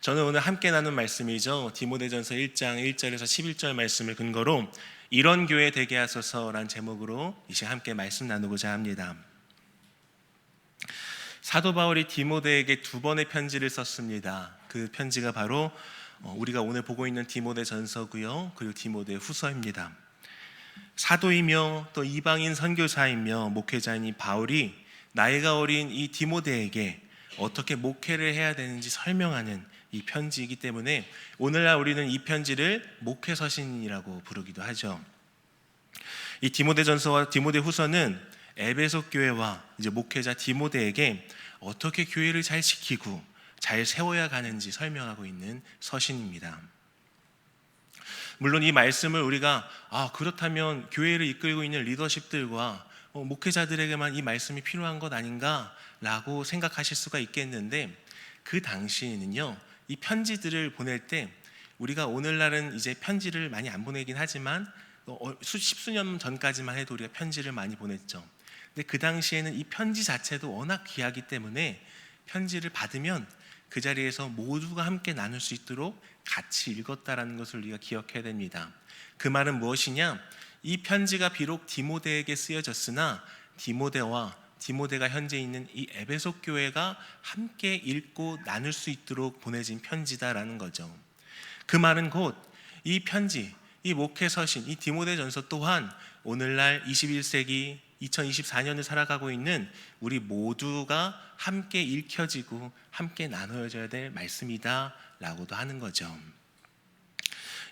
저는 오늘 함께 나눈 말씀이죠. 디모데전서 1장 1절에서 11절 말씀을 근거로 이런 교회 되게 하소서란 제목으로 이 시간 함께 말씀 나누고자 합니다. 사도 바울이 디모데에게 두 번의 편지를 썼습니다. 그 편지가 바로 어, 우리가 오늘 보고 있는 디모데 전서고요. 그리고 디모데 후서입니다. 사도이며 또 이방인 선교사이며 목회자인 이 바울이 나이가 어린 이 디모데에게 어떻게 목회를 해야 되는지 설명하는 이 편지이기 때문에 오늘날 우리는 이 편지를 목회 서신이라고 부르기도 하죠. 이 디모데 전서와 디모데 후서는 에베소 교회와 이제 목회자 디모데에게 어떻게 교회를 잘 지키고 잘 세워야 가는지 설명하고 있는 서신입니다. 물론 이 말씀을 우리가 아 그렇다면 교회를 이끌고 있는 리더십들과 어, 목회자들에게만 이 말씀이 필요한 것 아닌가라고 생각하실 수가 있겠는데 그 당시에는요 이 편지들을 보낼 때 우리가 오늘날은 이제 편지를 많이 안 보내긴 하지만 어, 수십 수년 전까지만 해도 우리가 편지를 많이 보냈죠. 근데 그 당시에는 이 편지 자체도 워낙 귀하기 때문에 편지를 받으면 그 자리에서 모두가 함께 나눌 수 있도록 같이 읽었다라는 것을 우리가 기억해야 됩니다. 그 말은 무엇이냐? 이 편지가 비록 디모데에게 쓰여졌으나 디모데와 디모데가 현재 있는 이 에베소 교회가 함께 읽고 나눌 수 있도록 보내진 편지다라는 거죠. 그 말은 곧 이 편지, 이 목회 서신, 이 디모데 전서 또한 오늘날 21세기 2024년을 살아가고 있는 우리 모두가 함께 읽혀지고 함께 나누어져야 될 말씀이다라고도 하는 거죠.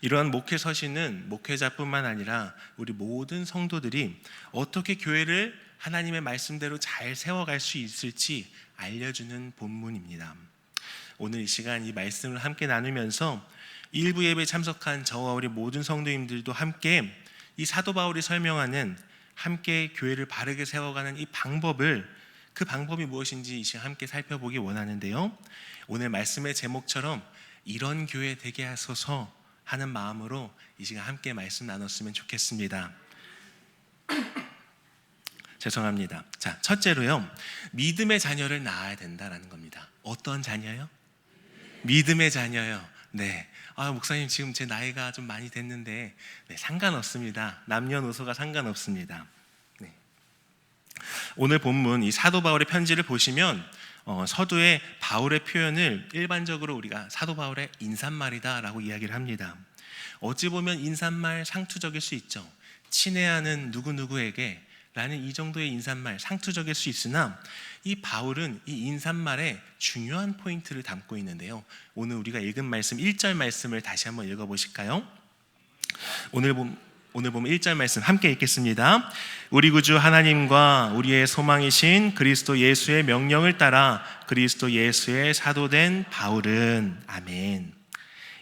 이러한 목회 서신은 목회자뿐만 아니라 우리 모든 성도들이 어떻게 교회를 하나님의 말씀대로 잘 세워갈 수 있을지 알려주는 본문입니다. 오늘 이 시간 이 말씀을 함께 나누면서 일부 예배 참석한 저와 우리 모든 성도님들도 함께 이 사도 바울이 설명하는 함께 교회를 바르게 세워가는 이 방법을 그 방법이 무엇인지 이 시간 함께 살펴보기 원하는데요. 오늘 말씀의 제목처럼 이런 교회 되게 하소서 하는 마음으로 이 시간 함께 말씀 나눴으면 좋겠습니다. 죄송합니다. 자, 첫째로요. 믿음의 자녀를 낳아야 된다라는 겁니다. 어떤 자녀요? 믿음의 자녀요. 네. 아, 목사님 지금 제 나이가 좀 많이 됐는데 네, 상관없습니다. 남녀노소가 상관없습니다. 네. 오늘 본문 이 사도 바울의 편지를 보시면 어, 서두에 바울의 표현을 일반적으로 우리가 사도 바울의 인사말이다라고 이야기를 합니다. 어찌 보면 인사말 상투적일 수 있죠. 친애하는 누구 누구에게 라는 이 정도의 인사말 상투적일 수 있으나 이 바울은 이 인사말에 중요한 포인트를 담고 있는데요. 오늘 우리가 읽은 말씀 1절 말씀을 다시 한번 읽어 보실까요? 오늘 봄 오늘 보면 1절 말씀 함께 읽겠습니다. 우리 구주 하나님과 우리의 소망이신 그리스도 예수의 명령을 따라 그리스도 예수의 사도된 바울은 아멘.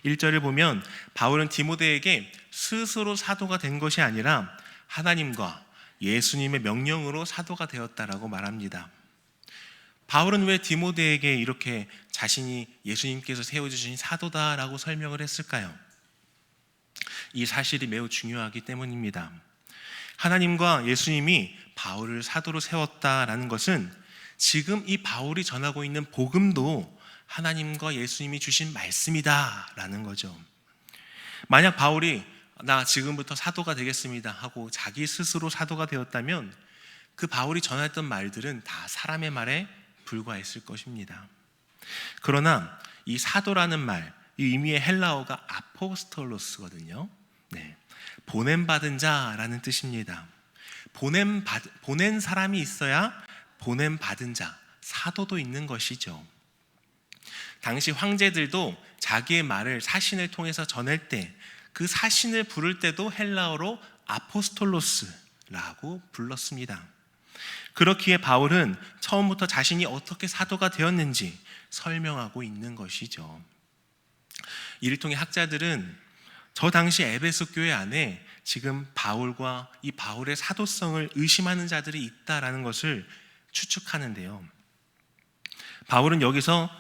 1절을 보면 바울은 디모데에게 스스로 사도가 된 것이 아니라 하나님과 예수님의 명령으로 사도가 되었다라고 말합니다. 바울은 왜 디모데에게 이렇게 자신이 예수님께서 세워주신 사도다라고 설명을 했을까요? 이 사실이 매우 중요하기 때문입니다. 하나님과 예수님이 바울을 사도로 세웠다라는 것은 지금 이 바울이 전하고 있는 복음도 하나님과 예수님이 주신 말씀이다라는 거죠. 만약 바울이 나 지금부터 사도가 되겠습니다 하고 자기 스스로 사도가 되었다면 그 바울이 전했던 말들은 다 사람의 말에 불과했을 것입니다. 그러나 이 사도라는 말, 이 의미의 헬라어가 아포스톨로스거든요. 네. 보냄 받은 자라는 뜻입니다. 보냄 받 보낸 사람이 있어야 보냄 받은 자, 사도도 있는 것이죠. 당시 황제들도 자기의 말을 사신을 통해서 전할 때 그 사신을 부를 때도 헬라어로 아포스톨로스라고 불렀습니다. 그렇기에 바울은 처음부터 자신이 어떻게 사도가 되었는지 설명하고 있는 것이죠. 이를 통해 학자들은 저 당시 에베소 교회 안에 지금 바울과 이 바울의 사도성을 의심하는 자들이 있다라는 것을 추측하는데요. 바울은 여기서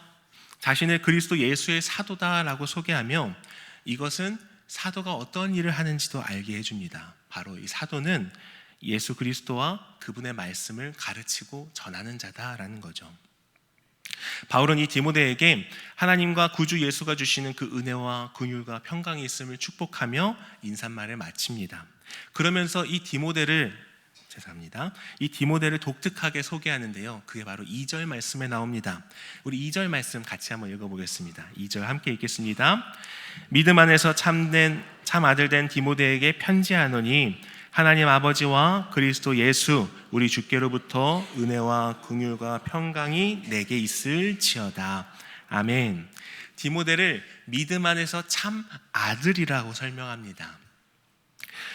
자신을 그리스도 예수의 사도다라고 소개하며 이것은 사도가 어떤 일을 하는지도 알게 해줍니다. 바로 이 사도는 예수 그리스도와 그분의 말씀을 가르치고 전하는 자다라는 거죠. 바울은 이 디모데에게 하나님과 구주 예수가 주시는 그 은혜와 긍휼과 평강이 있음을 축복하며 인사말을 마칩니다. 그러면서 이 디모데를 죄송합니다. 이 디모데를 독특하게 소개하는데요. 그게 바로 2절 말씀에 나옵니다. 우리 2절 말씀 같이 한번 읽어보겠습니다. 2절 함께 읽겠습니다. 믿음 안에서 참된 참 아들 된 디모데에게 편지하노니 하나님 아버지와 그리스도 예수 우리 주께로부터 은혜와 긍휼과 평강이 내게 있을지어다. 아멘. 디모데를 믿음 안에서 참 아들이라고 설명합니다.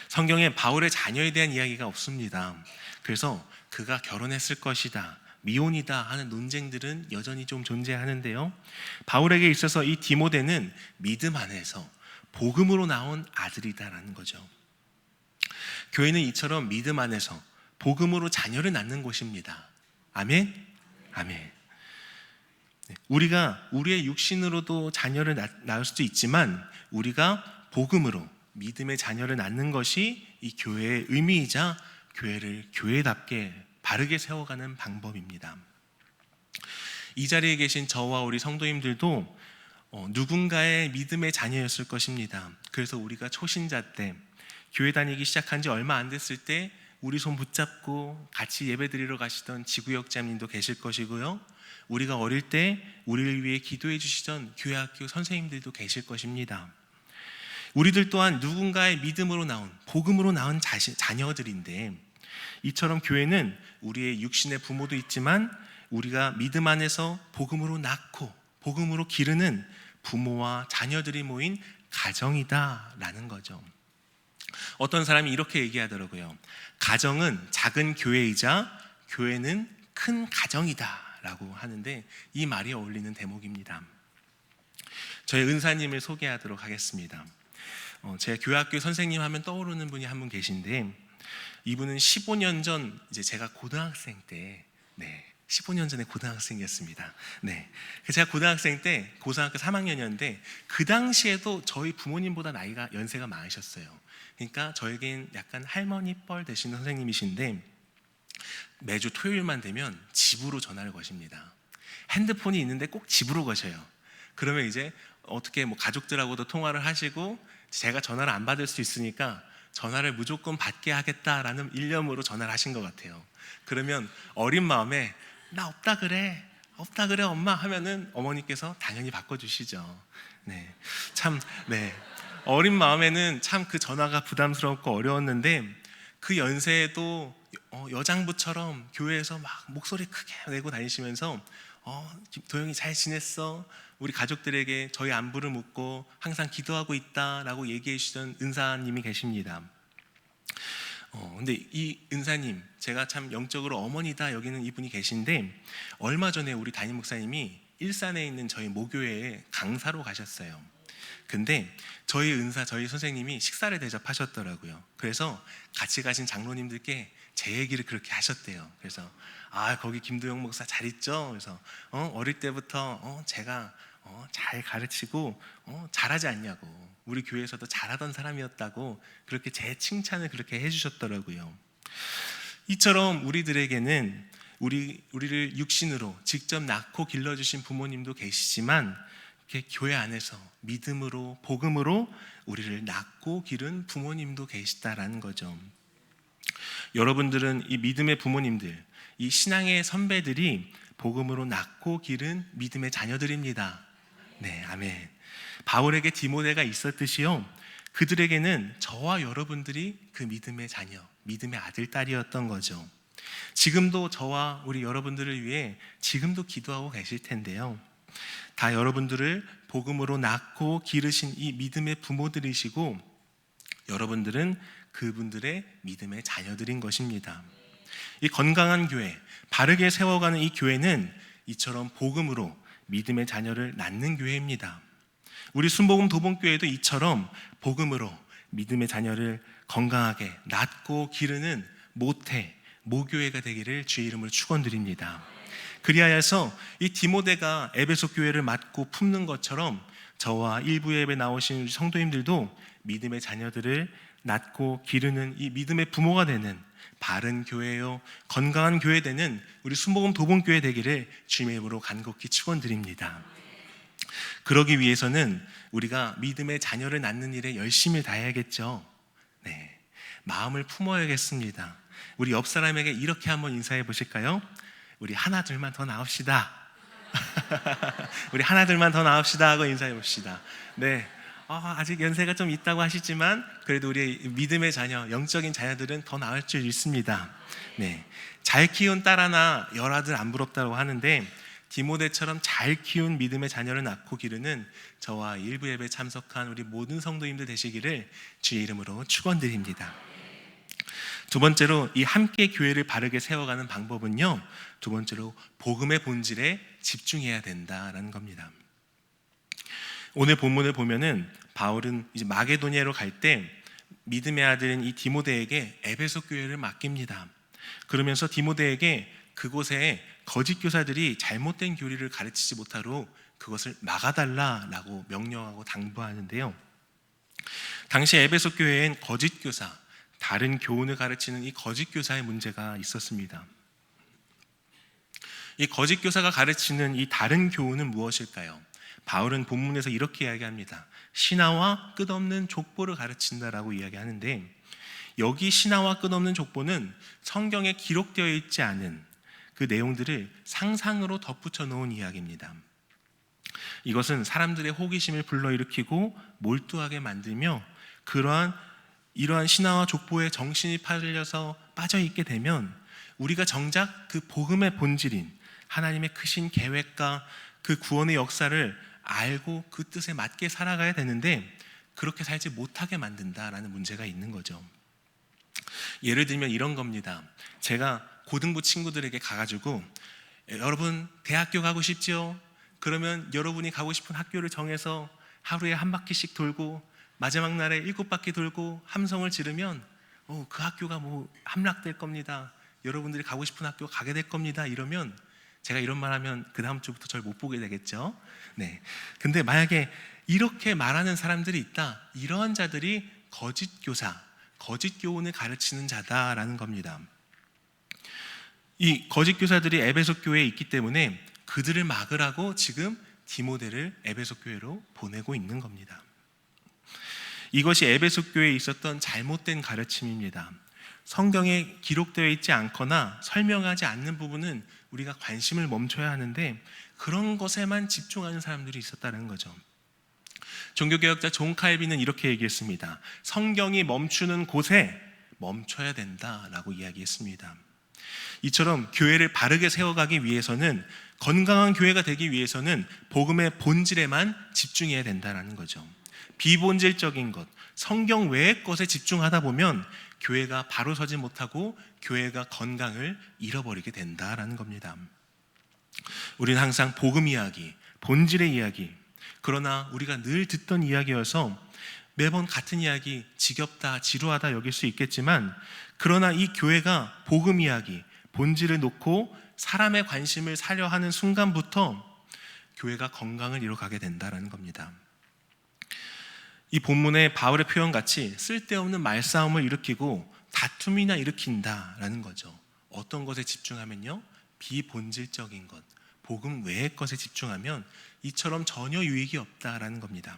성경에 바울의 자녀에 대한 이야기가 없습니다. 그래서 그가 결혼했을 것이다. 미혼이다 하는 논쟁들은 여전히 좀 존재하는데요. 바울에게 있어서 이 디모데는 믿음 안에서 복음으로 나온 아들이다라는 거죠. 교회는 이처럼 믿음 안에서 복음으로 자녀를 낳는 곳입니다. 아멘. 아멘. 네, 우리가 우리의 육신으로도 자녀를 낳, 낳을 수도 있지만 우리가 복음으로 믿음의 자녀를 낳는 것이 이 교회의 의미이자 교회를 교회답게 바르게 세워가는 방법입니다. 이 자리에 계신 저와 우리 성도님들도 어, 누군가의 믿음의 자녀였을 것입니다. 그래서 우리가 초신자 때 교회 다니기 시작한 지 얼마 안 됐을 때 우리 손 붙잡고 같이 예배 드리러 가시던 지구역장님도 계실 것이고요. 우리가 어릴 때 우리를 위해 기도해 주시던 교회 학교 선생님들도 계실 것입니다. 우리들 또한 누군가의 믿음으로 나온 복음으로 나온 자신, 자녀들인데 이처럼 교회는 우리의 육신의 부모도 있지만 우리가 믿음 안에서 복음으로 낳고 복음으로 기르는 부모와 자녀들이 모인 가정이다라는 거죠. 어떤 사람이 이렇게 얘기하더라고요. 가정은 작은 교회이자 교회는 큰 가정이다라고 하는데 이 말이 어울리는 대목입니다. 저희 은사님을 소개하도록 하겠습니다. 어, 제 교회학교 선생님 하면 떠오르는 분이 한 분 계신데 이분은 15년 전 이제 제가 고등학생 때 네. 15년 전에 고등학생이었습니다. 네. 제가 고등학생 때 고등학교 3학년이었는데 그 당시에도 저희 부모님보다 나이가 연세가 많으셨어요. 그러니까 저에겐 약간 할머니 뻘 되시는 선생님이신데 매주 토요일만 되면 집으로 전화를 거십니다. 핸드폰이 있는데 꼭 집으로 거셔요. 그러면 이제 어떻게 뭐 가족들하고도 통화를 하시고 제가 전화를 안 받을 수 있으니까 전화를 무조건 받게 하겠다라는 일념으로 전화를 하신 것 같아요. 그러면 어린 마음에 나 없다 그래. 없다 그래 엄마 하면은 어머니께서 당연히 바꿔주시죠. 네. 참, 네. 어린 마음에는 참 그 전화가 부담스럽고 어려웠는데 그 연세에도 어, 여장부처럼 교회에서 막 목소리 크게 내고 다니시면서 어, 도영이 잘 지냈어? 우리 가족들에게 저희 안부를 묻고 항상 기도하고 있다라고 얘기해 주시던 은사님이 계십니다. 어, 근데 이 은사님, 제가 참 영적으로 어머니다 여기는 이분이 계신데 얼마 전에 우리 담임 목사님이 일산에 있는 저희 모교회에 강사로 가셨어요. 근데 저희 은사, 저희 선생님이 식사를 대접하셨더라고요. 그래서 같이 가신 장로님들께 제 얘기를 그렇게 하셨대요. 그래서 아 거기 김도영 목사 잘 있죠? 그래서 어, 어릴 때부터 어, 제가 어, 잘 가르치고 어, 잘하지 않냐고 우리 교회에서도 잘하던 사람이었다고 그렇게 제 칭찬을 그렇게 해주셨더라고요. 이처럼 우리들에게는 우리 우리를 육신으로 직접 낳고 길러주신 부모님도 계시지만 교회 안에서 믿음으로 복음으로 우리를 낳고 기른 부모님도 계시다라는 거죠. 여러분들은 이 믿음의 부모님들, 이 신앙의 선배들이 복음으로 낳고 기른 믿음의 자녀들입니다. 네, 아멘. 바울에게 디모데가 있었듯이요. 그들에게는 저와 여러분들이 그 믿음의 자녀, 믿음의 아들, 딸이었던 거죠. 지금도 저와 우리 여러분들을 위해 지금도 기도하고 계실 텐데요. 다 여러분들을 복음으로 낳고 기르신 이 믿음의 부모들이시고 여러분들은 그분들의 믿음의 자녀들인 것입니다. 이 건강한 교회, 바르게 세워가는 이 교회는 이처럼 복음으로 믿음의 자녀를 낳는 교회입니다. 우리 순복음 도봉교회도 이처럼 복음으로 믿음의 자녀를 건강하게 낳고 기르는 모태 모교회가 되기를 주의 이름으로 축원드립니다. 그리하여서 이 디모데가 에베소 교회를 맡고 품는 것처럼 저와 일부 예배 나오신 성도님들도 믿음의 자녀들을 낳고 기르는 이 믿음의 부모가 되는 바른 교회요, 건강한 교회 되는 우리 순복음 도봉 교회 되기를 주님의 이름으로 간곡히 축원드립니다. 그러기 위해서는 우리가 믿음의 자녀를 낳는 일에 열심히 다해야겠죠. 네. 마음을 품어야겠습니다. 우리 옆 사람에게 이렇게 한번 인사해 보실까요? 우리 하나 둘만 더 나옵시다. 우리 하나 둘만 더 나옵시다 하고 인사해 봅시다. 네. 아, 아직 연세가 좀 있다고 하시지만 그래도 우리 믿음의 자녀, 영적인 자녀들은 더 나을 줄 있습니다. 네. 잘 키운 딸 하나 열아들 안 부럽다고 하는데 디모데처럼 잘 키운 믿음의 자녀를 낳고 기르는 저와 일부 예배 참석한 우리 모든 성도님들 되시기를 주의 이름으로 축원드립니다. 두 번째로 이 함께 교회를 바르게 세워가는 방법은요. 두 번째로 복음의 본질에 집중해야 된다라는 겁니다. 오늘 본문을 보면은 바울은 이제 마게도니아로 갈 때 믿음의 아들인 이 디모데에게 에베소 교회를 맡깁니다. 그러면서 디모데에게 그곳에 거짓 교사들이 잘못된 교리를 가르치지 못하도록 그것을 막아달라라고 명령하고 당부하는데요. 당시 에베소 교회엔 거짓 교사, 다른 교훈을 가르치는 이 거짓 교사의 문제가 있었습니다. 이 거짓 교사가 가르치는 이 다른 교훈은 무엇일까요? 바울은 본문에서 이렇게 이야기합니다. 신화와 끝없는 족보를 가르친다라고 이야기하는데 여기 신화와 끝없는 족보는 성경에 기록되어 있지 않은 그 내용들을 상상으로 덧붙여 놓은 이야기입니다. 이것은 사람들의 호기심을 불러일으키고 몰두하게 만들며 그러한 이러한 신화와 족보에 정신이 팔려서 빠져 있게 되면 우리가 정작 그 복음의 본질인 하나님의 크신 계획과 그 구원의 역사를 알고 그 뜻에 맞게 살아가야 되는데 그렇게 살지 못하게 만든다라는 문제가 있는 거죠. 예를 들면 이런 겁니다. 제가 고등부 친구들에게 가가지고 여러분 대학교 가고 싶지요? 그러면 여러분이 가고 싶은 학교를 정해서 하루에 한 바퀴씩 돌고 마지막 날에 일곱 바퀴 돌고 함성을 지르면 어, 그 학교가 뭐 함락될 겁니다. 여러분들이 가고 싶은 학교 가게 될 겁니다. 이러면 제가 이런 말하면 그 다음 주부터 저를 못 보게 되겠죠. 네. 근데 만약에 이렇게 말하는 사람들이 있다. 이러한 자들이 거짓 교사, 거짓 교훈을 가르치는 자다라는 겁니다. 이 거짓 교사들이 에베소 교회에 있기 때문에 그들을 막으라고 지금 디모데를 에베소 교회로 보내고 있는 겁니다. 이것이 에베소 교회에 있었던 잘못된 가르침입니다. 성경에 기록되어 있지 않거나 설명하지 않는 부분은 우리가 관심을 멈춰야 하는데 그런 것에만 집중하는 사람들이 있었다는 거죠. 종교개혁자 존 칼빈은 이렇게 얘기했습니다. 성경이 멈추는 곳에 멈춰야 된다라고 이야기했습니다. 이처럼 교회를 바르게 세워가기 위해서는 건강한 교회가 되기 위해서는 복음의 본질에만 집중해야 된다는 거죠. 비본질적인 것, 성경 외의 것에 집중하다 보면 교회가 바로 서지 못하고 교회가 건강을 잃어버리게 된다라는 겁니다. 우리는 항상 복음 이야기, 본질의 이야기, 그러나 우리가 늘 듣던 이야기여서 매번 같은 이야기, 지겹다, 지루하다 여길 수 있겠지만, 그러나 이 교회가 복음 이야기, 본질을 놓고 사람의 관심을 사려 하는 순간부터 교회가 건강을 이뤄가게 된다라는 겁니다. 이 본문의 바울의 표현 같이 쓸데없는 말싸움을 일으키고 다툼이나 일으킨다라는 거죠. 어떤 것에 집중하면요? 비본질적인 것, 복음 외의 것에 집중하면 이처럼 전혀 유익이 없다라는 겁니다.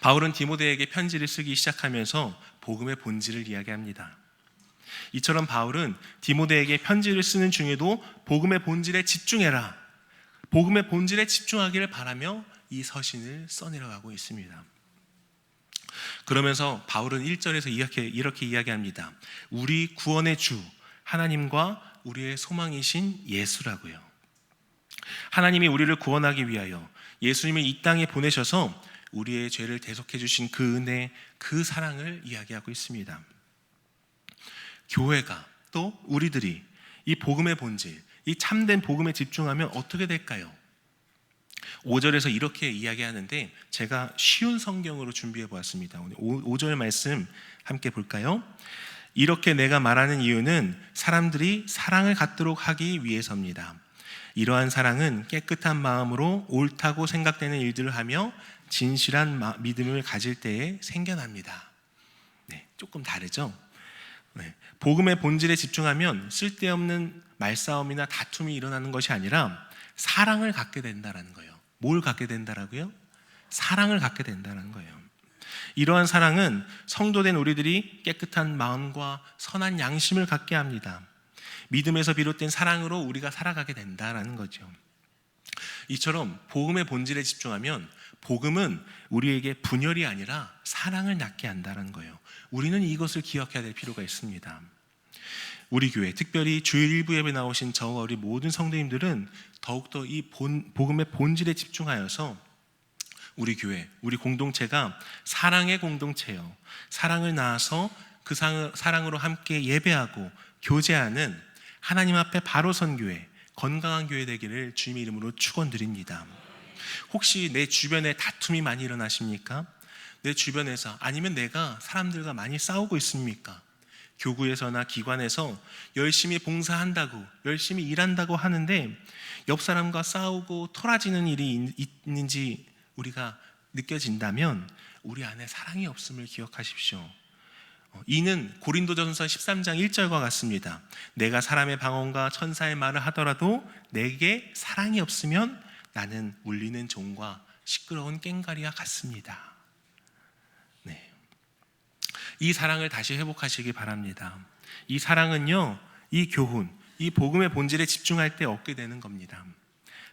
바울은 디모데에게 편지를 쓰기 시작하면서 복음의 본질을 이야기합니다. 이처럼 바울은 디모데에게 편지를 쓰는 중에도 복음의 본질에 집중해라. 복음의 본질에 집중하기를 바라며 이 서신을 써내려가고 있습니다. 그러면서 바울은 1절에서 이렇게, 이렇게 이야기합니다. 우리 구원의 주, 하나님과 우리의 소망이신 예수라고요. 하나님이 우리를 구원하기 위하여 예수님을 이 땅에 보내셔서 우리의 죄를 대속해 주신 그 은혜, 그 사랑을 이야기하고 있습니다. 교회가 또 우리들이 이 복음의 본질, 이 참된 복음에 집중하면 어떻게 될까요? 5절에서 이렇게 이야기하는데 제가 쉬운 성경으로 준비해 보았습니다. 오늘 5절 말씀 함께 볼까요? 이렇게 내가 말하는 이유는 사람들이 사랑을 갖도록 하기 위해서입니다. 이러한 사랑은 깨끗한 마음으로 옳다고 생각되는 일들을 하며 진실한 믿음을 가질 때에 생겨납니다. 네, 조금 다르죠? 네. 복음의 본질에 집중하면 쓸데없는 말싸움이나 다툼이 일어나는 것이 아니라 사랑을 갖게 된다라는 거예요. 뭘 갖게 된다라고요? 사랑을 갖게 된다는 거예요. 이러한 사랑은 성도된 우리들이 깨끗한 마음과 선한 양심을 갖게 합니다. 믿음에서 비롯된 사랑으로 우리가 살아가게 된다라는 거죠. 이처럼 복음의 본질에 집중하면 복음은 우리에게 분열이 아니라 사랑을 낳게 한다는 거예요. 우리는 이것을 기억해야 될 필요가 있습니다. 우리 교회, 특별히 주일 일부 예배 나오신 저와 우리 모든 성도님들은 더욱더 이 본, 복음의 본질에 집중하여서 우리 교회, 우리 공동체가 사랑의 공동체요. 사랑을 낳아서 그 상- 사랑으로 함께 예배하고 교제하는 하나님 앞에 바로 선 교회, 건강한 교회 되기를 주님의 이름으로 축원드립니다. 혹시 내 주변에 다툼이 많이 일어나십니까? 내 주변에서 아니면 내가 사람들과 많이 싸우고 있습니까? 교구에서나 기관에서 열심히 봉사한다고 열심히 일한다고 하는데 옆 사람과 싸우고 토라지는 일이 있- 있는지 우리가 느껴진다면 우리 안에 사랑이 없음을 기억하십시오. 어, 이는 고린도전서 13장 1절과 같습니다. 내가 사람의 방언과 천사의 말을 하더라도 내게 사랑이 없으면 나는 울리는 종과 시끄러운 깽가리와 같습니다. 네. 이 사랑을 다시 회복하시기 바랍니다. 이 사랑은요, 이 교훈, 이 복음의 본질에 집중할 때 얻게 되는 겁니다.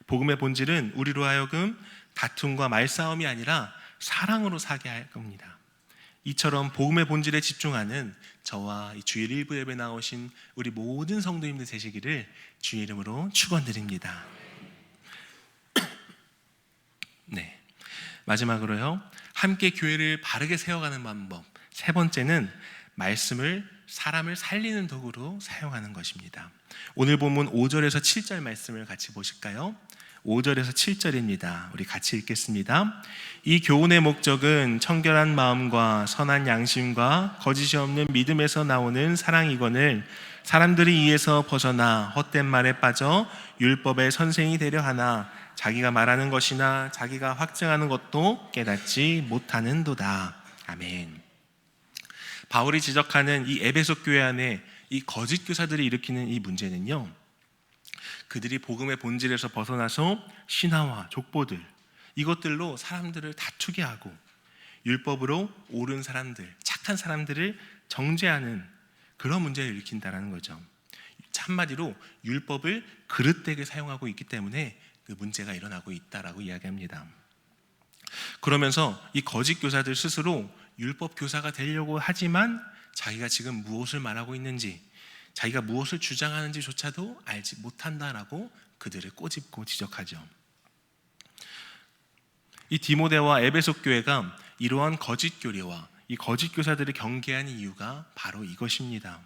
복음의 본질은 우리로 하여금 다툼과 말싸움이 아니라 사랑으로 사게 할 겁니다. 이처럼 복음의 본질에 집중하는 저와 이 주일 일부 예배 나오신 우리 모든 성도님들 되시기를 주의 이름으로 축원드립니다. 네. 마지막으로요. 함께 교회를 바르게 세워가는 방법. 세 번째는 말씀을 사람을 살리는 도구로 사용하는 것입니다. 오늘 본문 5절에서 7절 말씀을 같이 보실까요? 5절에서 7절입니다. 우리 같이 읽겠습니다. 이 교훈의 목적은 청결한 마음과 선한 양심과 거짓이 없는 믿음에서 나오는 사랑이거늘 사람들이 이에서 벗어나 헛된 말에 빠져 율법의 선생이 되려 하나 자기가 말하는 것이나 자기가 확증하는 것도 깨닫지 못하는도다. 아멘. 바울이 지적하는 이 에베소 교회 안에 이 거짓 교사들이 일으키는 이 문제는요. 그들이 복음의 본질에서 벗어나서 신화와 족보들 이것들로 사람들을 다투게 하고 율법으로 옳은 사람들, 착한 사람들을 정죄하는 그런 문제를 일으킨다는 거죠. 한마디로 율법을 그릇되게 사용하고 있기 때문에 그 문제가 일어나고 있다라고 이야기합니다. 그러면서 이 거짓 교사들 스스로 율법 교사가 되려고 하지만 자기가 지금 무엇을 말하고 있는지 자기가 무엇을 주장하는지조차도 알지 못한다라고 그들을 꼬집고 지적하죠. 이 디모데와 에베소 교회가 이러한 거짓 교리와 이 거짓 교사들을 경계한 이유가 바로 이것입니다.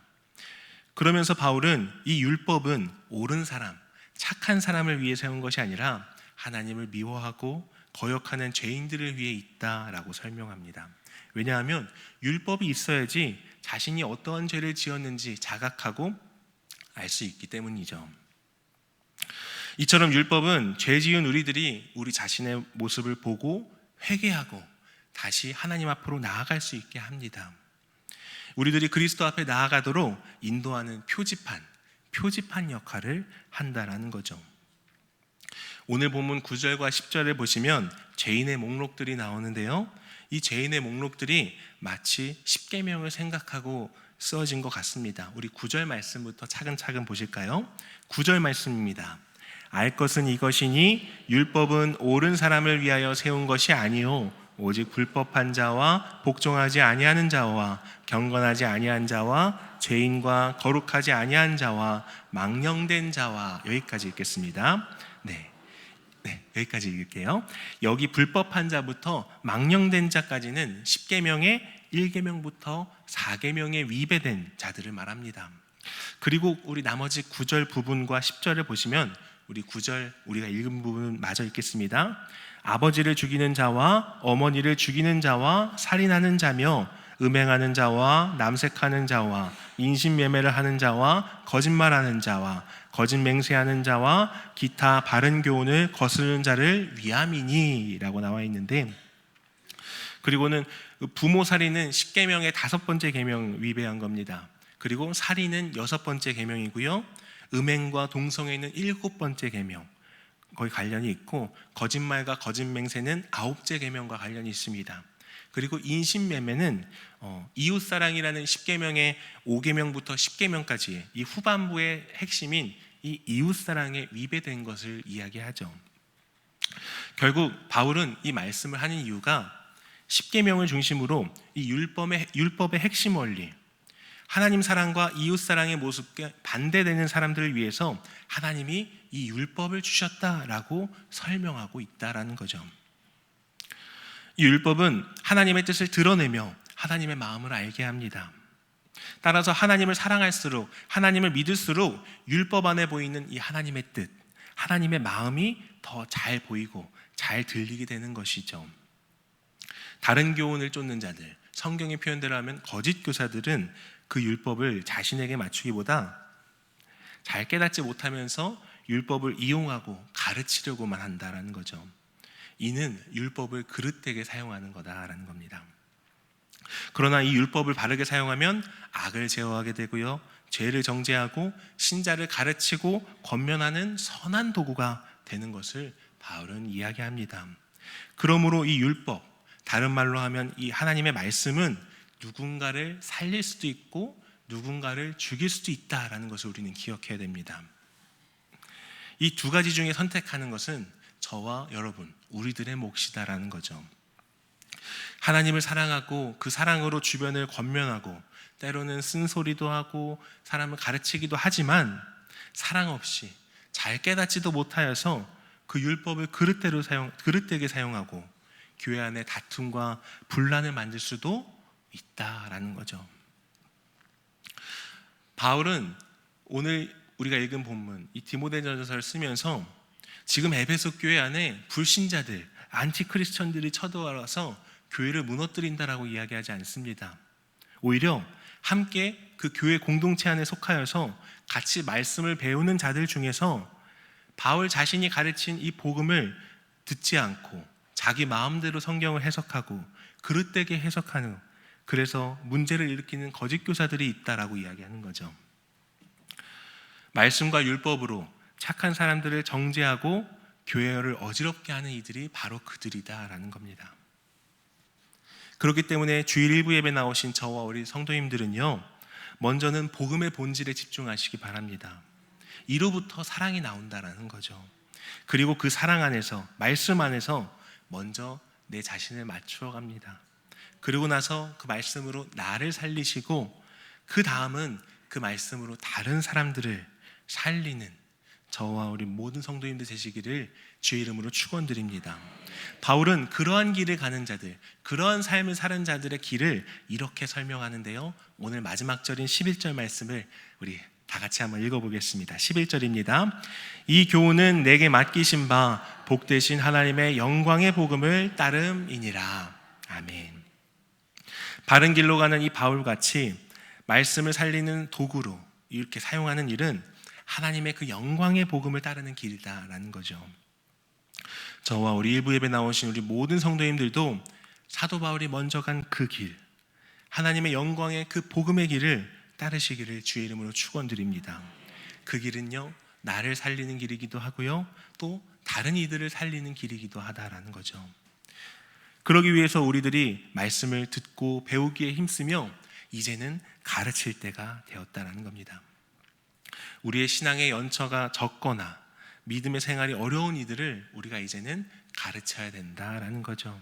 그러면서 바울은 이 율법은 옳은 사람, 착한 사람을 위해 세운 것이 아니라 하나님을 미워하고 거역하는 죄인들을 위해 있다라고 설명합니다. 왜냐하면 율법이 있어야지 자신이 어떠한 죄를 지었는지 자각하고 알 수 있기 때문이죠. 이처럼 율법은 죄 지은 우리들이 우리 자신의 모습을 보고 회개하고 다시 하나님 앞으로 나아갈 수 있게 합니다. 우리들이 그리스도 앞에 나아가도록 인도하는 표지판, 표지판 역할을 한다라는 거죠. 오늘 본문 9절과 10절에 보시면 죄인의 목록들이 나오는데요. 이 죄인의 목록들이 마치 십계명을 생각하고 쓰어진 것 같습니다. 우리 9절 말씀부터 차근차근 보실까요? 9절 말씀입니다. 알 것은 이것이니 율법은 옳은 사람을 위하여 세운 것이 아니요 오직 불법한 자와 복종하지 아니하는 자와 경건하지 아니한 자와 죄인과 거룩하지 아니한 자와 망령된 자와 여기까지 읽겠습니다. 네. 네, 여기까지 읽을게요. 여기 불법한 자부터 망령된 자까지는 10계명의 1계명부터 4계명에 위배된 자들을 말합니다. 그리고 우리 나머지 9절 부분과 10절을 보시면 우리 9절 우리가 읽은 부분 마저 읽겠습니다. 아버지를 죽이는 자와 어머니를 죽이는 자와 살인하는 자며 음행하는 자와 남색하는 자와 인신매매를 하는 자와 거짓말하는 자와 거짓 맹세하는 자와 기타 바른 교훈을 거스르는 자를 위함이니라고 나와 있는데 그리고는 부모 살인은 10계명의 다섯 번째 계명 위배한 겁니다. 그리고 살인은 여섯 번째 계명이고요. 음행과 동성애는 일곱 번째 계명. 거의 관련이 있고 거짓말과 거짓 맹세는 아홉째 계명과 관련이 있습니다. 그리고 인신매매는 어, 이웃사랑이라는 10계명의 5계명부터 10계명까지 이 후반부의 핵심인 이 이웃 사랑에 위배된 것을 이야기하죠. 결국 바울은 이 말씀을 하는 이유가 10계명을 중심으로 이 율법의 율법의 핵심 원리 하나님 사랑과 이웃 사랑의 모습과 반대되는 사람들을 위해서 하나님이 이 율법을 주셨다라고 설명하고 있다라는 거죠. 이 율법은 하나님의 뜻을 드러내며 하나님의 마음을 알게 합니다. 따라서 하나님을 사랑할수록 하나님을 믿을수록 율법 안에 보이는 이 하나님의 뜻, 하나님의 마음이 더 잘 보이고 잘 들리게 되는 것이죠. 다른 교훈을 쫓는 자들, 성경의 표현대로 하면 거짓 교사들은 그 율법을 자신에게 맞추기보다 잘 깨닫지 못하면서 율법을 이용하고 가르치려고만 한다라는 거죠. 이는 율법을 그릇되게 사용하는 거다라는 겁니다. 그러나 이 율법을 바르게 사용하면 악을 제어하게 되고요. 죄를 정죄하고 신자를 가르치고 권면하는 선한 도구가 되는 것을 바울은 이야기합니다. 그러므로 이 율법, 다른 말로 하면 이 하나님의 말씀은 누군가를 살릴 수도 있고 누군가를 죽일 수도 있다라는 것을 우리는 기억해야 됩니다. 이 두 가지 중에 선택하는 것은 저와 여러분, 우리들의 몫이다라는 거죠. 하나님을 사랑하고 그 사랑으로 주변을 권면하고 때로는 쓴소리도 하고 사람을 가르치기도 하지만 사랑 없이 잘 깨닫지도 못하여서 그 율법을 그릇대로 사용, 그릇되게 사용하고 교회 안에 다툼과 분란을 만들 수도 있다라는 거죠. 바울은 오늘 우리가 읽은 본문 이 디모데전서를 쓰면서 지금 에베소 교회 안에 불신자들, 안티크리스천들이 쳐들어와서 교회를 무너뜨린다라고 이야기하지 않습니다. 오히려 함께 그 교회 공동체 안에 속하여서 같이 말씀을 배우는 자들 중에서 바울 자신이 가르친 이 복음을 듣지 않고 자기 마음대로 성경을 해석하고 그릇되게 해석하는 그래서 문제를 일으키는 거짓 교사들이 있다라고 이야기하는 거죠. 말씀과 율법으로 착한 사람들을 정죄하고 교회를 어지럽게 하는 이들이 바로 그들이다라는 겁니다. 그렇기 때문에 주일 일부 예배 나오신 저와 우리 성도님들은요, 먼저는 복음의 본질에 집중하시기 바랍니다. 이로부터 사랑이 나온다라는 거죠. 그리고 그 사랑 안에서, 말씀 안에서 먼저 내 자신을 맞추어 갑니다. 그리고 나서 그 말씀으로 나를 살리시고, 그 다음은 그 말씀으로 다른 사람들을 살리는 저와 우리 모든 성도님들 되시기를 주의 이름으로 축원드립니다. 바울은 그러한 길을 가는 자들, 그러한 삶을 사는 자들의 길을 이렇게 설명하는데요. 오늘 마지막 절인 11절 말씀을 우리 다 같이 한번 읽어보겠습니다. 11절입니다. 이 교훈은 내게 맡기신 바 복되신 하나님의 영광의 복음을 따름이니라. 아멘. 바른 길로 가는 이 바울 같이 말씀을 살리는 도구로 이렇게 사용하는 일은 하나님의 그 영광의 복음을 따르는 길이다라는 거죠. 저와 우리 일부 예배 나오신 우리 모든 성도님들도 사도 바울이 먼저 간 그 길, 하나님의 영광의 그 복음의 길을 따르시기를 주의 이름으로 축원드립니다. 그 길은요 나를 살리는 길이기도 하고요 또 다른 이들을 살리는 길이기도 하다라는 거죠. 그러기 위해서 우리들이 말씀을 듣고 배우기에 힘쓰며 이제는 가르칠 때가 되었다라는 겁니다. 우리의 신앙의 연처가 적거나 믿음의 생활이 어려운 이들을 우리가 이제는 가르쳐야 된다라는 거죠.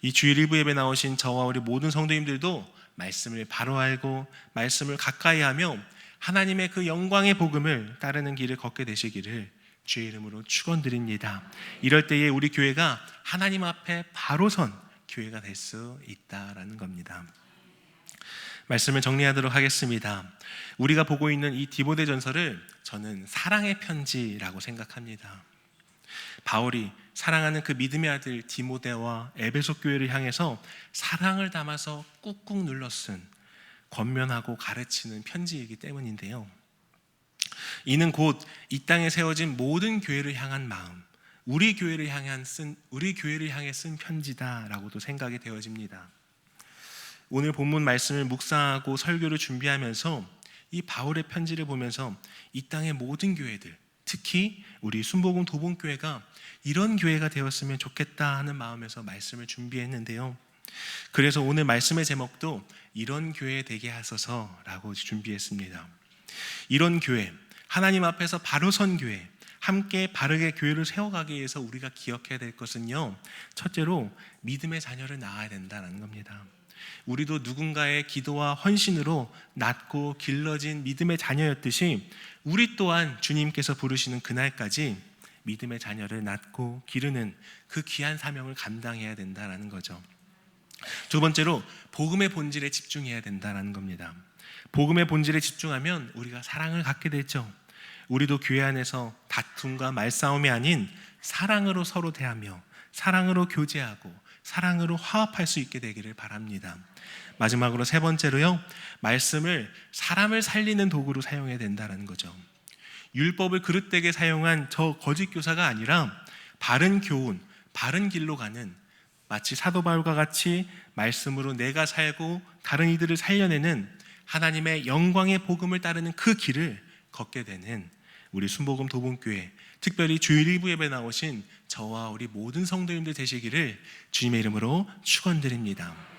이 주일 일부 예배 나오신 저와 우리 모든 성도님들도 말씀을 바로 알고 말씀을 가까이 하며 하나님의 그 영광의 복음을 따르는 길을 걷게 되시기를 주의 이름으로 축원드립니다. 이럴 때에 우리 교회가 하나님 앞에 바로 선 교회가 될 수 있다라는 겁니다. 말씀을 정리하도록 하겠습니다. 우리가 보고 있는 이 디모데 전서를 저는 사랑의 편지라고 생각합니다. 바울이 사랑하는 그 믿음의 아들 디모데와 에베소 교회를 향해서 사랑을 담아서 꾹꾹 눌러 쓴 권면하고 가르치는 편지이기 때문인데요. 이는 곧 이 땅에 세워진 모든 교회를 향한 마음, 우리 교회를 향한 쓴 우리 교회를 향해 쓴 편지다라고도 생각이 되어집니다. 오늘 본문 말씀을 묵상하고 설교를 준비하면서 이 바울의 편지를 보면서 이 땅의 모든 교회들, 특히 우리 순복음 도봉교회가 이런 교회가 되었으면 좋겠다 하는 마음에서 말씀을 준비했는데요. 그래서 오늘 말씀의 제목도 이런 교회 되게 하소서라고 준비했습니다. 이런 교회, 하나님 앞에서 바로 선 교회, 함께 바르게 교회를 세워가기 위해서 우리가 기억해야 될 것은요. 첫째로 믿음의 자녀를 낳아야 된다는 겁니다. 우리도 누군가의 기도와 헌신으로 낳고 길러진 믿음의 자녀였듯이 우리 또한 주님께서 부르시는 그날까지 믿음의 자녀를 낳고 기르는 그 귀한 사명을 감당해야 된다는 거죠. 두 번째로 복음의 본질에 집중해야 된다는 겁니다. 복음의 본질에 집중하면 우리가 사랑을 갖게 되죠. 우리도 교회 안에서 다툼과 말싸움이 아닌 사랑으로 서로 대하며 사랑으로 교제하고 사랑으로 화합할 수 있게 되기를 바랍니다. 마지막으로 세 번째로요. 말씀을 사람을 살리는 도구로 사용해야 된다는 거죠. 율법을 그릇되게 사용한 저 거짓 교사가 아니라 바른 교훈, 바른 길로 가는 마치 사도 바울과 같이 말씀으로 내가 살고 다른 이들을 살려내는 하나님의 영광의 복음을 따르는 그 길을 걷게 되는 우리 순복음 도봉교회 특별히 주일 일부 예배 나오신 저와 우리 모든 성도님들 되시기를 주님의 이름으로 축원드립니다.